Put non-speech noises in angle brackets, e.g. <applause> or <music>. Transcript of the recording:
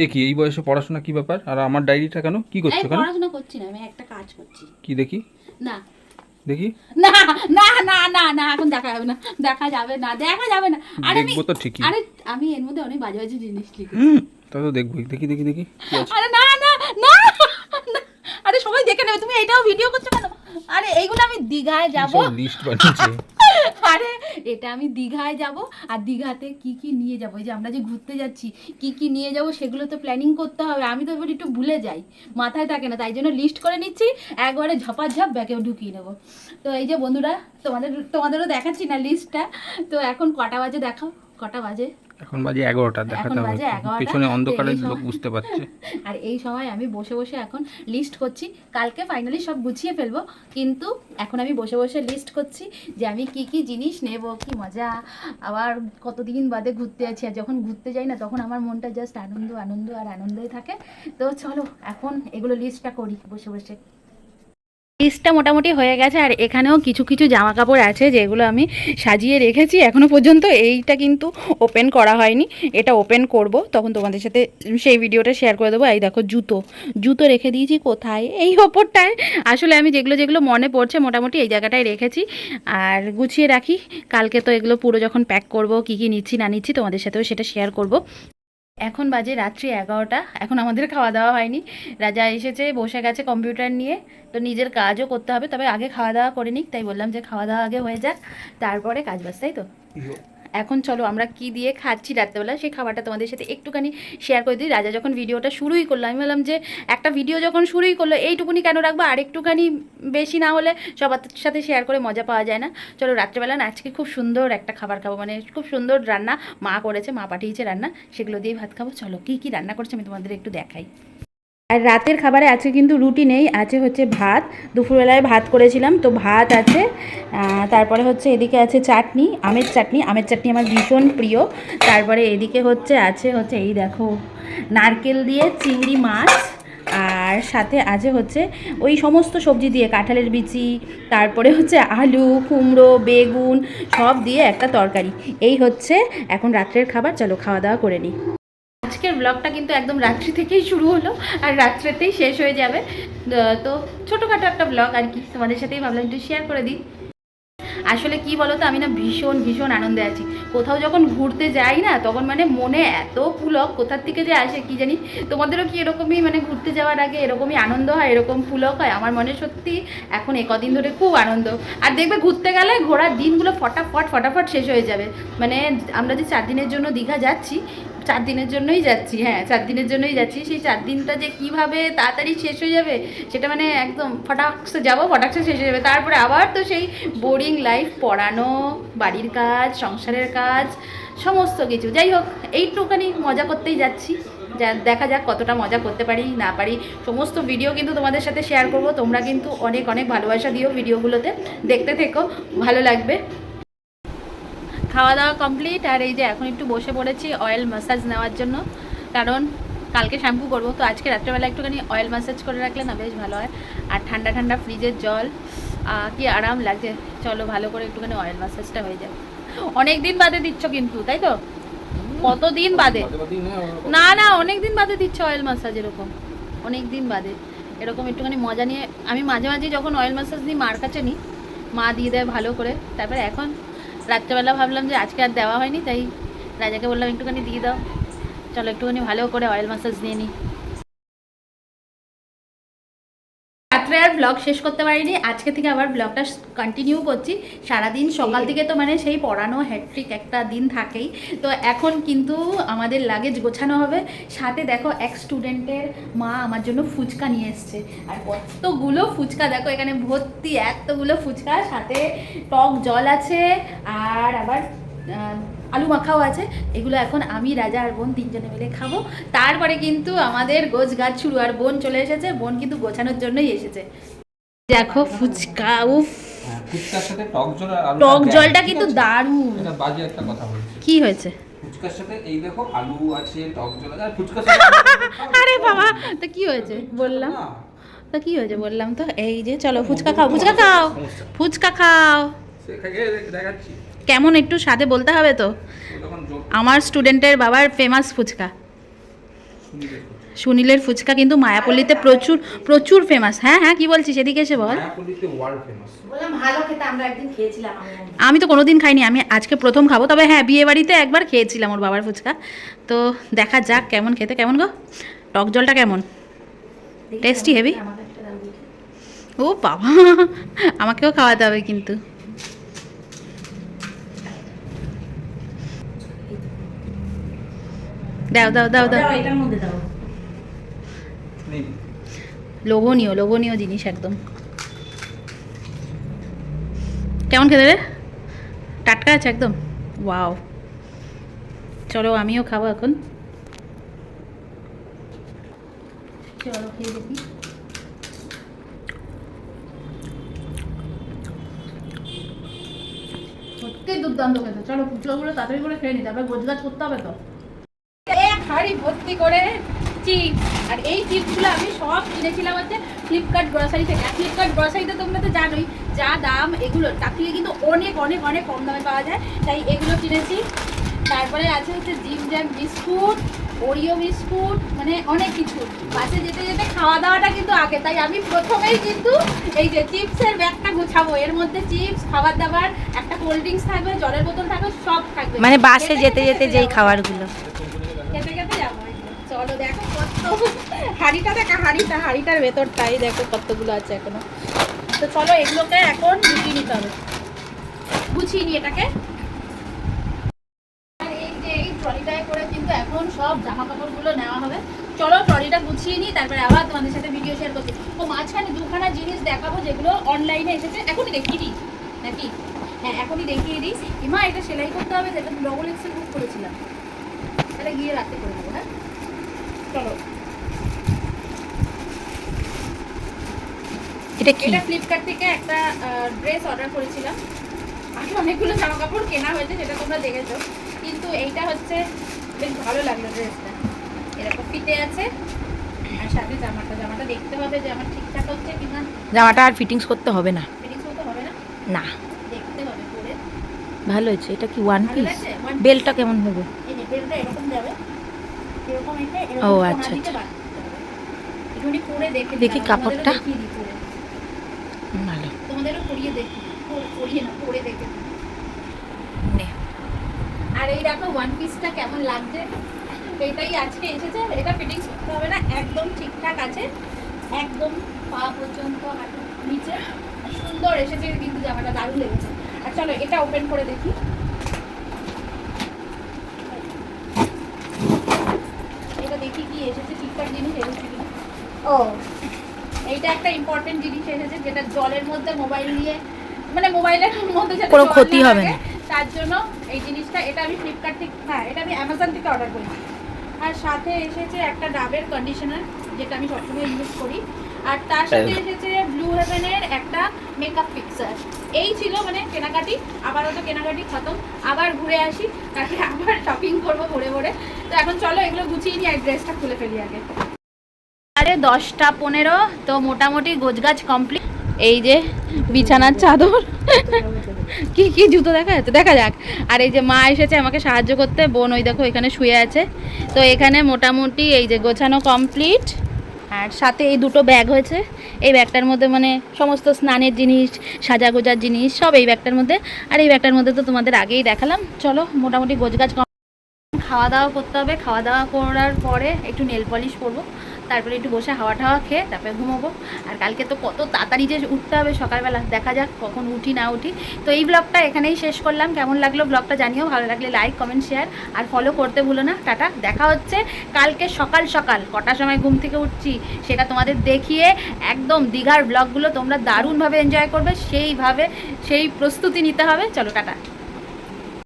এ কি এই বয়সে পড়াশোনা কি ব্যাপার? আর আমার ডায়েরিটা কেন? কি করছ কেন? পড়াশোনা করছি না আমি একটা কাজ করছি। কি দেখি? না। দেখি? না না না না না এখন দেখা যাবে না দেখা যাবে না দেখা যাবে না। আরে দেখব তো ঠিকই। আরে আমি এর মধ্যে অনেক বাজে বাজে জিনিস লিখি তা তো দেখবোই। দেখি দেখি দেখি আরে না না না না। আরে সবাই দেখে নেবে তুমি এটাও ভিডিও করছ কেন? আরে এইগুলো আমি দীঘায় যাব। লিস্ট বানিয়েছে। আরে, এটা আমি দীঘায় যাব আর দীঘাতে কি কি নিয়ে যাব? এই যে আমরা যে ঘুরতে যাচ্ছি, কি কি নিয়ে যাব সেগুলো তো প্ল্যানিং করতে হবে। আমি তো একটু ভুলে যাই, মাথায় থাকে না। তাই জন্য লিস্ট করে নিচ্ছি, একবারে ঝপাঝপ ব্যাগে ঢুকিয়ে নেব। তো এই যে বন্ধুরা, তোমাদের, তোমাদেরও দেখাচ্ছি না লিস্টটা তো এখন কটা বাজে দেখাও? কটা বাজে? এখন বাজে এগারোটা দেখাতে হবে বাজে 11টা, পেছনে অন্ধকারে লোক বুঝতে পারছে। <laughs> আর এই সময় আমি বসে বসে এখন লিস্ট করছি। কালকে ফাইনালি সব গুছিয়ে ফেলব। কিন্তু এখন আমি বসে বসে লিস্ট করছি যে আমি কি কি জিনিস নেব কি মজা। আবার কতদিন বাদে ঘুরতে আছি আর যখন ঘুরতে যাই না তখন আমার মনটা জাস্ট আনন্দ আনন্দ আর আনন্দই থাকে। তো চলো এখন এগুলো লিস্টটা করি বসে বসে। লিস্টটা মোটামুটি হয়ে গেছে, আর এখানেও কিছু কিছু জামা কাপড় আছে যেগুলো আমি সাজিয়ে রেখেছি। এখনও পর্যন্ত এইটা কিন্তু ওপেন করা হয়নি। এটা ওপেন করব, তখন তোমাদের সাথে সেই ভিডিওটা শেয়ার করে দেবো। এই দেখো, জুতো। জুতো রেখে দিয়েছি কোথায়? এই ওপরটায়। আসলে আমি যেগুলো যেগুলো মনে পড়ছে মোটামুটি এই জায়গাটায় রেখেছি। আর গুছিয়ে রাখি। কালকে তো এগুলো পুরো যখন প্যাক করব, কি কি নিচ্ছি না নিচ্ছি তোমাদের সাথেও সেটা শেয়ার করব। এখন বাজে রাত্রি এগারোটা, এখন আমাদের খাওয়া দাওয়া হয়নি। রাজা এসেছে, বসে গেছে কম্পিউটার নিয়ে। তো নিজের কাজও করতে হবে, তবে আগে খাওয়া দাওয়া করে নিক, তাই বললাম যে খাওয়া দাওয়া আগে হয়ে যাক, তারপরে কাজ বাজ, তাই তো? এখন চলো আমরা কি দিয়ে খাচ্ছি রাত্রেবেলা, সেই খাবারটা তোমাদের সাথে একটুখানি শেয়ার করে দিই। রাজা যখন ভিডিওটা শুরুই করল, আমি বললাম যে একটা ভিডিও যখন শুরুই করল, এইটুকুনি কেন রাখব? আর একটুখানি বেশি না হলে সবার সাথে শেয়ার করে মজা পাওয়া যায় না। চলো রাত্রেবেলা না, আজকে খুব সুন্দর একটা খাবার খাব মানে খুব সুন্দর রান্না মা করেছে, মা পাঠিয়েছে রান্না, সেগুলো দিয়ে ভাত খাব। চলো কী কী রান্না করছে আমি তোমাদের একটু দেখাই। আর রাতের খাবারে আজকে কিন্তু রুটি নেই, আছে হচ্ছে ভাত। দুপুরবেলায় ভাত করেছিলাম, তো ভাত আছে। তারপরে হচ্ছে এদিকে আছে চাটনি, আমের চাটনি। আমের চাটনি আমার ভীষণ প্রিয়। তারপরে এদিকে হচ্ছে, আছে হচ্ছে এই দেখো, নারকেল দিয়ে চিংড়ি মাছ। আর সাথে আছে হচ্ছে ওই সমস্ত সবজি দিয়ে কাঁঠালের বিচি, তারপরে হচ্ছে আলু, কুমড়ো, বেগুন, সব দিয়ে একটা তরকারি। এই হচ্ছে এখন রাত্রের খাবার, চলো খাওয়া দাওয়া করে নিই। আজকের ব্লগটা কিন্তু একদম রাত্রি থেকেই শুরু হলো আর রাত্রেতেই শেষ হয়ে যাবে। তো ছোটোখাটো একটা ব্লগ আর কি, তোমাদের সাথেই ভাবলাম একটু শেয়ার করে দিই। আসলে কি বলো তো আমি না ভীষণ ভীষণ আনন্দে আছি। কোথাও যখন ঘুরতে যাই না, তখন মানে মনে এত পুলক কোথার থেকে যে আসে কি জানি? তোমাদেরও কি এরকমই মানে ঘুরতে যাওয়ার আগে এরকমই আনন্দ হয়, এরকম পুলক হয়? আমার মনে সত্যি এখন এ কদিন ধরে খুব আনন্দ। আর দেখবে ঘুরতে গেলে ঘোরার দিনগুলো ফটাফট ফটাফট শেষ হয়ে যাবে। মানে আমরা যে চার দিনের জন্য দীঘা যাচ্ছি চার দিনের জন্যই যাচ্ছি হ্যাঁ চার দিনের জন্যই যাচ্ছি। সেই চার দিনটা যে কীভাবে তাড়াতাড়ি শেষ হয়ে যাবে, সেটা মানে একদম ফটাকসে যাব ফটাকসে শেষ হয়ে যাবে। তারপরে আবার তো সেই বোরিং লাইফ পড়ানো, বাড়ির কাজ, সংসারের কাজ, সমস্ত কিছু। যাই হোক এইটুখানি মজা করতেই যাচ্ছি। যা, দেখা যাক কতটা মজা করতে পারি, না পারি। সমস্ত ভিডিও কিন্তু তোমাদের সাথে শেয়ার করব। তোমরা কিন্তু অনেক অনেক ভালোবাসা দিও ভিডিওগুলোতে দেখতে থেকো, ভালো লাগবে। খাওয়া দাওয়া কমপ্লিট আর এই যে এখন একটু বসে পড়েছি অয়েল ম্যাসাজ নেওয়ার জন্য। কারণ কালকে শ্যাম্পু করব, তো আজকে রাত্রেবেলা একটুখানি অয়েল ম্যাসাজ করে রাখলে না বেশ ভালো হয়। আর ঠান্ডা ঠান্ডা ফ্রিজের জল কি আরাম লাগছে। চলো ভালো করে একটুখানি অয়েল ম্যাসাজটা হয়ে যায় অনেক দিন বাদে দিচ্ছ কিন্তু, তাই তো? কতদিন বাদে? না না অনেক দিন বাদে দিচ্ছ অয়েল ম্যাসাজ এরকম। অনেক দিন বাদে। এরকম একটুখানি মজা নিয়ে, আমি মাঝে মাঝে যখন অয়েল ম্যাসাজ নিই, মার কাছে নিই, মা দিয়ে দেয় ভালো করে। তারপরে এখন রাত্রেবেলা ভাবলাম যে আজকে আর দেওয়া হয়নি, তাই রাজাকে বললাম একটুখানি দিয়ে দাও। চলো একটুখানি ভালো করে অয়েল ম্যাসাজ নিয়ে নিই আর ব্লগ শেষ করতে পারিনি। আজকে থেকে আবার ব্লগটা কন্টিনিউ করছি। সারাদিন সকাল থেকে তো মানে সেই পড়ানো হ্যাট্রিক একটা দিন থাকেই। তো এখন কিন্তু আমাদের লাগেজ গোছানো হবে। সাথে দেখো এক স্টুডেন্টের মা আমার জন্য ফুচকা নিয়ে এসছে। আর কতগুলো ফুচকা দেখো এখানে ভর্তি এতগুলো ফুচকা। সাথে টক জল আছে আর আবার আলু মাখাও আছে। এগুলো এখন আমি রাজা আর বোন তিনজনে মিলে খাব। তারপরে কিন্তু আমাদের গোছ গাছ শুরু। আর বোন চলে এসেছে। বোন কিন্তু গোছানোর জন্যই এসেছে। দেখো ফুচকা উফ। হ্যাঁ, টক জল টক জলটা কিন্তু দারুণ। কি হয়েছে? ফুচকার সাথে এই দেখো আলু আছে টক জল আর ফুচকার সাথে <laughs> আরে বাবা তো কি হয়েছে? বললাম। তো কি হয়েছে? বললাম তো এই যে চলো ফুচকা খাও ফুচকা খাও ফুচকা খাও। দেখাচ্ছি। কেমন একটু সাথে বলতে হবে তো? আমার স্টুডেন্টের বাবার ফেমাস ফুচকা। সুনীলের ফুচকা। কিন্তু মায়াপল্লীতে প্রচুর প্রচুর ফেমাস হ্যাঁ হ্যাঁ কি বলছিস? এদিকে এসে বল। মায়াপল্লীতে ওয়ার্ল্ড ফেমাস বললাম ভালো খেতে আমরা একদিন খেয়েছিলাম আমি তো কোনোদিন খাইনি আমি আজকে প্রথম খাব। তবে হ্যাঁ বিয়ে বাড়িতে একবার খেয়েছিলাম ওর বাবার ফুচকা। তো দেখা যাক কেমন খেতে কেমন গো? টক জলটা কেমন? টেস্টি দেখি। ও বাবা আমাকেও খাওয়াতে হবে কিন্তু। দাও দাও দাও দাও। এটার মধ্যে দাও। লোভনীয় লোভনীয় জিনিস একদম। কেমন খেতে রে? টাটকা আছে একদম? ওয়াও। চলো আমিও খাব এখন। চলো খেয়ে দেখি। সত্যি দুর্দান্ত খেতে। চলো পুজোগুলো তাড়াতাড়ি করে খেয়ে নি তারপরে গোজগাছ করতে হবে তো। হাড়ি ভর্তি করে চিপ আর এই চিপসগুলো আমি সব কিনেছিলাম হচ্ছে ফ্লিপকার্ট গ্রসারি থেকে। আর ফ্লিপকার্ট গ্রসারিতে তোমরা তো জানোই, যা দাম এগুলো, তার থেকে কিন্তু অনেক অনেক অনেক কম দামে পাওয়া যায়। তাই এগুলো কিনেছি। তারপরে আছে হচ্ছে Jim Jam biscuit Oreo biscuit মানে অনেক কিছু। বাসে যেতে যেতে খাওয়া দাওয়াটা কিন্তু আগে। তাই আমি প্রথমেই কিন্তু এই যে চিপসের ব্যাগটা গুছাবো। এর মধ্যে চিপস খাবার দাবার একটা কোল্ড ড্রিঙ্কস থাকবে জলের বোতল থাকবে সব থাকবে। মানে বাসে যেতে যেতে যেই খাবারগুলো। খেতে খেতে যাব। চলো দেখো কত <laughs> হাড়িটা দেখা হাড়িটা হাড়িটার ভেতরটাই দেখো কতগুলো আছে এখনও। তো চলো এগুলোকে এখন গুছিয়ে নিতে হবে। গুছিয়ে নি এটাকে আর এই যে এই ট্রলিটায় করে কিন্তু এখন সব জামা নেওয়া হবে। চলো ট্রলিটা গুছিয়ে নিই তারপরে আবার তোমাদের সাথে ভিডিও শেয়ার করছি। তো মাঝখানে দুখানা জিনিস দেখাবো যেগুলো অনলাইনে এসেছে। এখনই দেখিয়ে দিই নাকি? হ্যাঁ এখনই দেখিয়ে দিই। ইমা এটা সেলাই করতে হবে যেটা ডবল এক্সেল বুক করেছিলাম। তাহলে গিয়ে রাতে করে দেবো হ্যাঁ? চলো। এটা কি? এটা ফ্লিপকার্ট থেকে একটা ড্রেস অর্ডার করেছিলাম। আগে অনেকগুলো জামা কাপড় কেনা হয়েছে যেটা তোমরা দেখেছ। কিন্তু এইটা হচ্ছে বেশ ভালো লাগল ড্রেসটা ফিতে আছে। আর সাথে জামাটা জামাটা দেখতে হবে যে আমার ঠিকঠাক হচ্ছে কিনা। জামাটা আর ফিটিংস করতে হবে না। ফিটিংস মতো হবে না? না। দেখতে হবে পরে। ভালো হয়েছে। এটা কি ওয়ান পিস বেলটা কেমন হবে? এই যে বেলটা এরকম যাবে। এরকম এটা ও, এরকম কোনা আচ্ছা, আচ্ছা। পরে দেখে দেখি কাপড়টা। ভালো। তোমাদেরও পরিয়ে দেখি। পরিয়ে না পরে দেখে আর এই দেখো ওয়ান পিসটা কেমন লাগছে? এটাই আজকে এসেছে এটা ফিটিংস করতে হবে না একদম ঠিকঠাক আছে একদম পা পর্যন্ত নিচে। সুন্দর এসেছে কিন্তু জামাটা দারুণ লেগেছে। আর চলো এটা ওপেন করে দেখি। এটা দেখি কি এসেছে ঠিকঠাক জিনিস এসেছে ও। এইটা একটা ইম্পর্টেন্ট জিনিস এসেছে যেটা জলের মধ্যে মোবাইল নিয়ে মানে মোবাইলের মধ্যে যাতে কোনো ক্ষতি হবে না। তার জন্য এই জিনিসটা এটা আমি ফ্লিপকার্ট থেকে হ্যাঁ এটা আমি অ্যামাজন থেকে অর্ডার করেছি। আর সাথে এসেছে একটা ডাবের কন্ডিশনার যেটা আমি সবসময় ইউজ করি। আর তার সাথে এসেছে ব্লু হেভেনের একটা মেকআপ ফিক্সার এই ছিল মানে কেনাকাটি আবারও তো কেনাকাটি খতম। আবার ঘুরে আসি তাকে আবার শপিং করব ভরে ভরে তো এখন চলো এগুলো গুছিয়ে নিই আর ড্রেসটা খুলে ফেলি আগে। আরে দশটা পনেরো তো মোটামুটি গোছগাছ কমপ্লিট এই যে বিছানার চাদর। কি কি জুতো দেখা যাচ্ছে? দেখা যাক। আর এই যে মা এসেছে আমাকে সাহায্য করতে, বোন ওই দেখো এখানে শুয়ে আছে। তো এখানে মোটামুটি এই যে গোছানো কমপ্লিট আর সাথে এই দুটো ব্যাগ হয়েছে। এই ব্যাগটার মধ্যে মানে সমস্ত স্নানের জিনিস সাজা গোজার জিনিস, সব এই ব্যাগটার মধ্যে। আর এই ব্যাগটার মধ্যে তো তোমাদের আগেই দেখালাম। চলো, মোটামুটি গোছগাছ খাওয়া দাওয়া করতে হবে। খাওয়া দাওয়া করার পরে একটু নেল পলিশ করব। তারপরে একটু বসে হাওয়া টাওয়া খেয়ে তারপরে ঘুমোবো। আর কালকে তো কত তাড়াতাড়ি যে উঠতে হবে সকালবেলা, দেখা যাক কখন উঠি না উঠি। তো এই ব্লগটা এখানেই শেষ করলাম। কেমন লাগল ব্লগটা জানিও, ভালো লাগলে লাইক কমেন্ট শেয়ার আর ফলো করতে ভুলো না। টাটা, দেখা হচ্ছে কালকে সকাল সকাল, কটার সময় ঘুম থেকে উঠছি সেটা তোমাদের দেখিয়ে একদম দীঘার ব্লগগুলো তোমরা দারুণভাবে এনজয় করবে, সেইভাবে, সেই প্রস্তুতি নিতে হবে। চলো, টাটা।